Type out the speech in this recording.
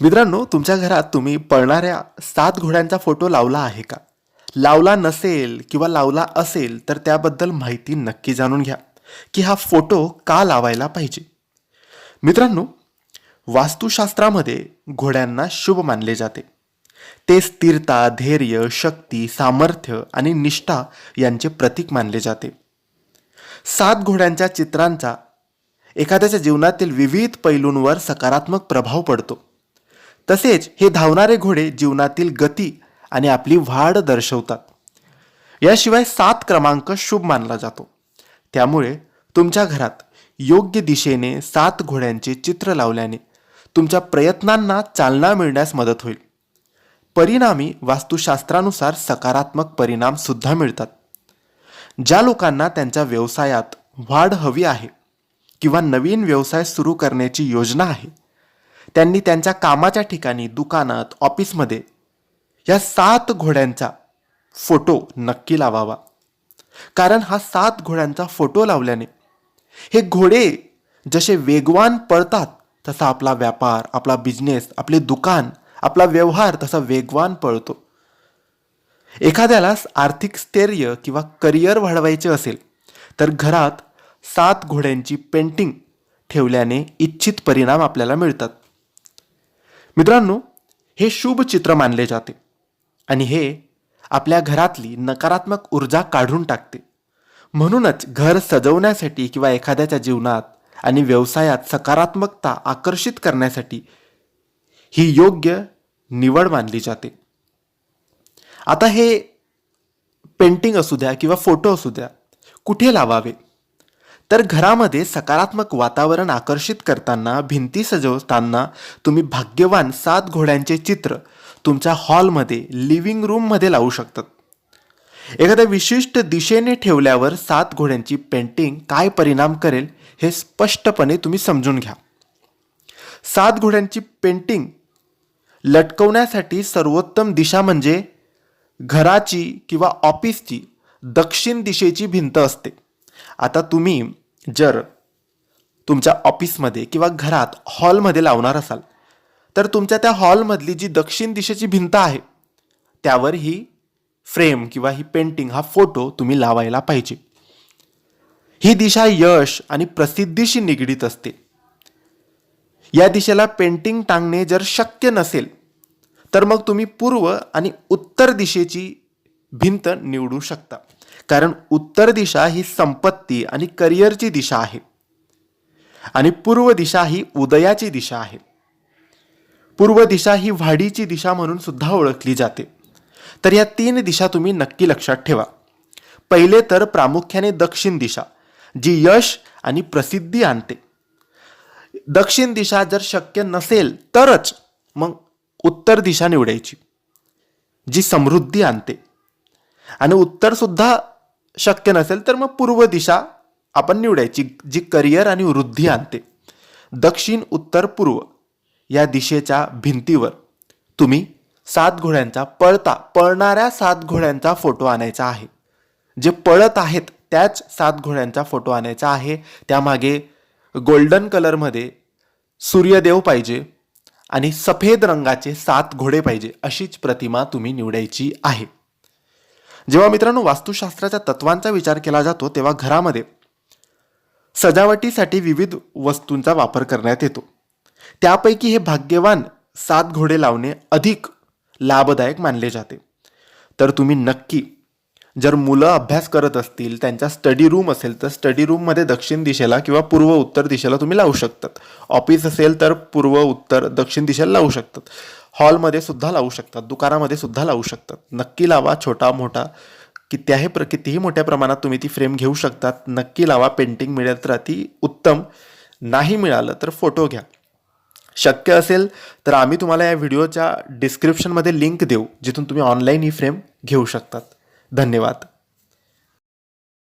मित्रांनो तुमच्या घरात तुम्ही पळणाऱ्या सात घोड्यांचा फोटो लावला आहे का? लावला नसेल किंवा लावला असेल तर त्याबद्दल माहिती नक्की जाणून घ्या की हा फोटो का लावायला पाहिजे? मित्रांनो वास्तुशास्त्रामध्ये घोड्यांना शुभ मानले जाते. ते स्थिरता धैर्य शक्ती सामर्थ्य आणि निष्ठा यांचे प्रतीक मानले जाते. सात घोड्यांच्या चित्रांचा एखाद्याच्या जीवनातील विविध पैलूंवर सकारात्मक प्रभाव पडतो. तसेच हे धावणारे घोडे जीवनातील गती आणि आपली वाढ दर्शवतात. याशिवाय सात क्रमांक शुभ मानला जातो. त्यामुळे तुमच्या घरात योग्य दिशेने सात घोड्यांचे चित्र लावल्याने तुमच्या प्रयत्नांना चालना मिळण्यास मदत होईल. परिणामी वास्तुशास्त्रानुसार सकारात्मक परिणाम सुद्धा मिळतात. ज्या लोकांना त्यांच्या व्यवसायात वाढ हवी आहे किंवा नवीन व्यवसाय सुरू करण्याची योजना आहे त्यांनी त्यांच्या कामाच्या ठिकाणी दुकानात ऑफिसमध्ये या सात घोड्यांचा फोटो नक्की लावावा. कारण हा सात घोड्यांचा फोटो लावल्याने हे घोडे जसे वेगवान पळतात तसा आपला व्यापार आपला बिझनेस आपले दुकान आपला व्यवहार तसा वेगवान पळतो. एखाद्याला आर्थिक स्थैर्य किंवा करिअर वाढवायचे असेल तर घरात सात घोड्यांची पेंटिंग ठेवल्याने इच्छित परिणाम आपल्याला मिळतात. मित्रांनो हे शुभ चित्र मानले जाते आणि हे आपल्या घरातली नकारात्मक ऊर्जा काढून टाकते. म्हणूनच घर सजवण्यासाठी किंवा एखाद्याच्या जीवनात आणि व्यवसायात सकारात्मकता आकर्षित करण्यासाठी ही योग्य निवड मानली जाते. आता हे पेंटिंग असू द्या किंवा फोटो असू द्या कुठे लावावे? तर घरामध्ये सकारात्मक वातावरण आकर्षित करताना भिंती सजवताना तुम्ही भाग्यवान सात घोड्यांचे चित्र तुमच्या हॉलमध्ये लिव्हिंग रूममध्ये लावू शकतात. एखाद्या विशिष्ट दिशेने ठेवल्यावर सात घोड्यांची पेंटिंग काय परिणाम करेल हे स्पष्टपणे तुम्ही समजून घ्या. सात घोड्यांची पेंटिंग लटकवण्यासाठी सर्वोत्तम दिशा म्हणजे घराची किंवा ऑफिसची दक्षिण दिशेची भिंत असते. आता तुम्ही जर तुमच्या ऑफिसमध्ये किंवा घरात हॉलमध्ये लावणार असाल तर तुमच्या त्या हॉलमधली जी दक्षिण दिशेची भिंत आहे त्यावर ही फ्रेम किंवा ही पेंटिंग हा फोटो तुम्ही लावायला पाहिजे. ही दिशा यश आणि प्रसिद्धीशी निगडीत असते. या दिशेला पेंटिंग टांगणे जर शक्य नसेल तर मग तुम्ही पूर्व आणि उत्तर दिशेची भिंत निवडू शकता. कारण उत्तर दिशा ही संपत्ती आणि करिअरची दिशा आहे. आणि पूर्व दिशा ही उदयाची दिशा आहे. पूर्व दिशा ही वाढीची दिशा म्हणून सुद्धा ओळखली जाते. तर या तीन दिशा तुम्ही नक्की लक्षात ठेवा. पहिले तर प्रामुख्याने दक्षिण दिशा जी यश आणि प्रसिद्धी आणते. दक्षिण दिशा जर शक्य नसेल तरच मग उत्तर दिशा निवडायची जी समृद्धी आणते. आणि उत्तर सुद्धा शक्य नसेल तर मग पूर्व दिशा आपण निवडायची जी करिअर आणि वृद्धी आणते. दक्षिण उत्तर पूर्व या दिशेच्या भिंतीवर तुम्ही सात घोड्यांचा पळता पळणाऱ्या सात घोड्यांचा फोटो आणायचा आहे. जे पळत आहेत त्याच सात घोड्यांचा फोटो आणायचा आहे. त्यामागे गोल्डन कलरमध्ये सूर्यदेव पाहिजे आणि सफेद रंगाचे सात घोडे पाहिजे अशीच प्रतिमा तुम्ही निवडायची आहे. जेव्हा मित्रांनो वास्तुशास्त्राच्या तत्वांचा विचार केला जातो तेव्हा घरामध्ये सजावटीसाठी विविध वस्तूंचा वापर करण्यात येतो. त्यापैकी हे भाग्यवान सात घोडे लावणे अधिक लाभदायक मानले जाते. तर तुम्ही नक्की जर मुलं अभ्यास करत असतील त्यांच्या स्टडी रूम असेल तर स्टडी रूममध्ये दक्षिण दिशेला किंवा पूर्व उत्तर दिशेला तुम्ही लावू शकतात. ऑफिस असेल तर पूर्व उत्तर दक्षिण दिशेला लावू शकतात. हॉलमध्ये सुद्धा लावू शकतात दुकानामध्ये सुद्धा लावू शकतात. नक्की लावा छोटा मोठा. कित्याही प्र कितीही मोठ्या प्रमाणात तुम्ही ती फ्रेम घेऊ शकतात नक्की लावा. पेंटिंग मिळेल तर अति उत्तम. नाही मिळालं तर फोटो घ्या. शक्य असेल तर आम्ही तुम्हाला या व्हिडिओच्या डिस्क्रिप्शनमध्ये लिंक देऊ जिथून तुम्ही ऑनलाईन ही फ्रेम घेऊ शकतात. धन्यवाद.